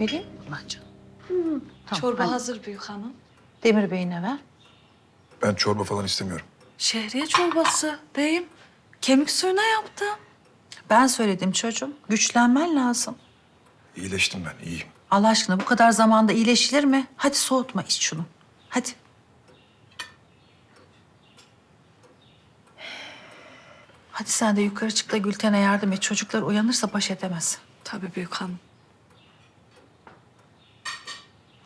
Vereyim mi? Ulan canım. Tamam, Çorba hadi. hazır büyük hanım. Demir Bey'ine ver. Ben çorba falan istemiyorum. Şehriye çorbası beyim. Kemik suyuna yaptım. Ben söyledim çocuğum. Güçlenmen lazım. İyileştim ben, iyiyim. Allah aşkına bu kadar zamanda iyileşilir mi? Hadi soğutma iç şunu. Hadi. Hadi sen de yukarı çık da Gülten'e yardım et. Çocuklar uyanırsa baş edemez. Tabii büyük hanım.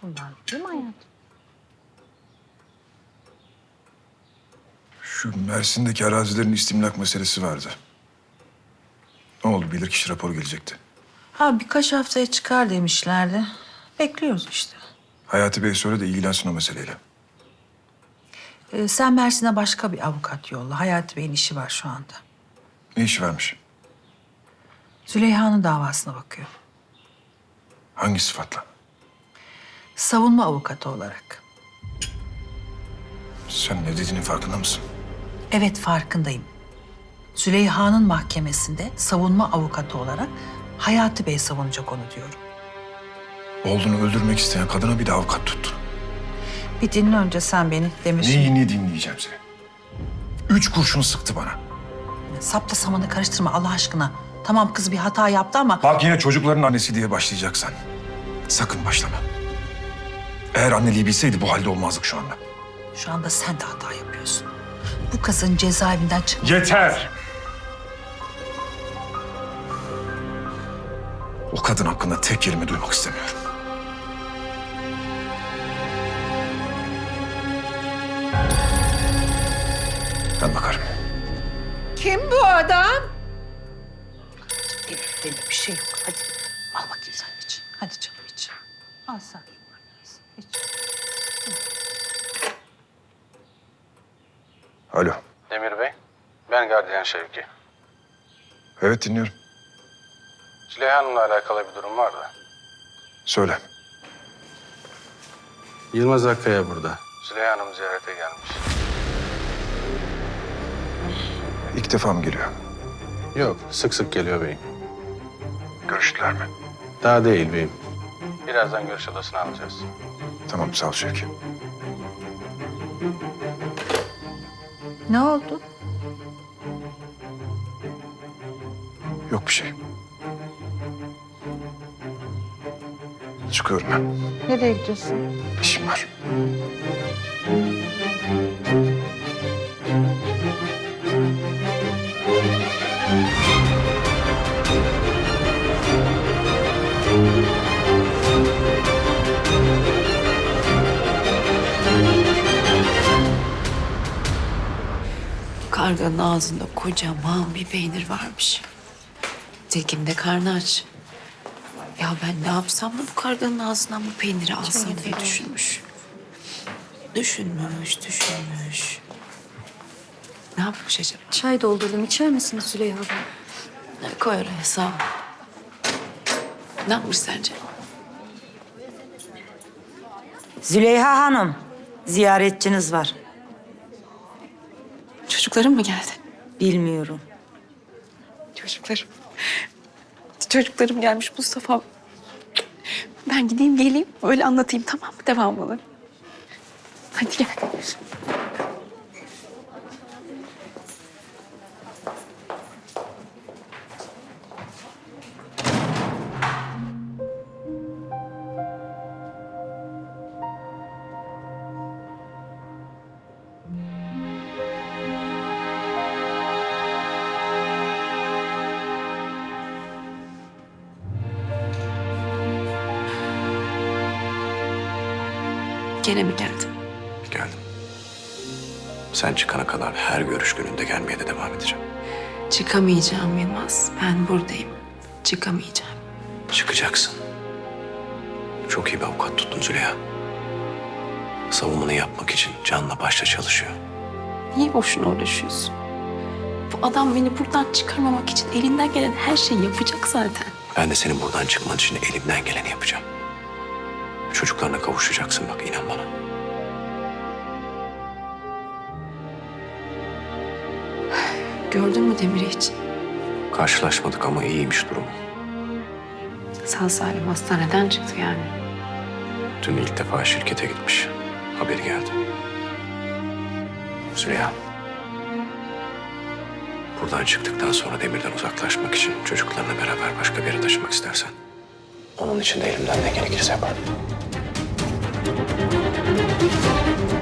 Bunlar değil mi hayatım? Şu Mersin'deki arazilerin istimlak meselesi vardı. Ne oldu? Bilirkişi raporu gelecekti. Ha birkaç haftaya çıkar demişlerdi. Bekliyoruz işte. Hayati Bey söyle de ilgilensin o meseleyle. Ee, sen Mersin'e başka bir avukat yolla. Hayati Bey'in işi var şu anda. Ne işi varmış? Züleyha'nın davasına bakıyor. Hangi sıfatla? Savunma avukatı olarak. Sen ne dediğinin farkında mısın? Evet farkındayım. Züleyha'nın mahkemesinde savunma avukatı olarak Hayati Bey savunacak onu diyorum. Oğlunu öldürmek isteyen kadına bir de avukat tuttun. Bir dinle önce sen beni Demir. Neyini dinleyeceğim seni? Üç kurşun sıktı bana. Sapla samanı karıştırma Allah aşkına. Tamam kız bir hata yaptı ama Bak yine çocukların annesi diye başlayacaksan. Sakın başlama. Eğer anneliği bilseydi bu halde olmazdık şu anda. şu anda sen de hata yapıyorsun. Bu kızın cezaevinden çık. Yeter! O kadın hakkında tek kelime duymak istemiyorum. Ben bakarım. Kim bu adam? Demir bir şey yok. Hadi al bakayım sen iç. Hadi canım iç. Al sen. İç. Alo. Demir Bey, ben gardiyan Şevki. Evet dinliyorum. Züleyha Hanım'la alakalı bir durum var da. Söyle. Yılmaz Akkaya burada. Züleyha Hanım ziyarete gelmiş. İlk defa mı geliyor? Yok, sık sık geliyor beyim. Görüştüler mi? Daha değil beyim. Birazdan görüş odasına alacağız. Tamam sağ ol Şevki. Ne oldu? Yok bir şey. Çıkıyorum ben. Nereye gidiyorsun? İşim var. Karganın ağzında kocaman bir peynir varmış. Tilkinin de karnı aç. Ya ben ne yapsam da bu karganın ağzından bu peyniri alsam diye düşünmüş. Düşünmüş, düşünmüş. Ne yapmış acaba? Çay doldurdum. İçer misiniz Züleyha Hanım? Ne koy oraya sağ ol. Ne yapmış sence? Züleyha Hanım, ziyaretçiniz var. Çocukların mı geldi? Bilmiyorum. Çocuklarım. Çocuklarım gelmiş Mustafa. Ben gideyim geleyim öyle anlatayım tamam mı devamını? Hadi gel. Gene mi geldin? Geldim. Sen çıkana kadar her görüş gününde gelmeye de devam edeceğim. Çıkamayacağım Yılmaz. Ben buradayım. Çıkamayacağım. Çıkacaksın. Çok iyi bir avukat tuttun Züleyha. Savunmanı yapmak için canla başla çalışıyor. Niye boşuna uğraşıyorsun? Bu adam beni buradan çıkarmamak için elinden gelen her şeyi yapacak zaten. Ben de senin buradan çıkman için elimden geleni yapacağım. Çocuklarına kavuşacaksın bak inan bana. Gördün mü Demir'i hiç? Karşılaşmadık ama iyiymiş durumu. Sağ salim hastaneden çıktı yani. Dün ilk defa şirkete gitmiş. Haberi geldi. Züleyha. Buradan çıktıktan sonra Demir'den uzaklaşmak için çocuklarla beraber başka bir yere taşımak istersen. Onun için de elimden ne gerekirse yaparım. なるほど。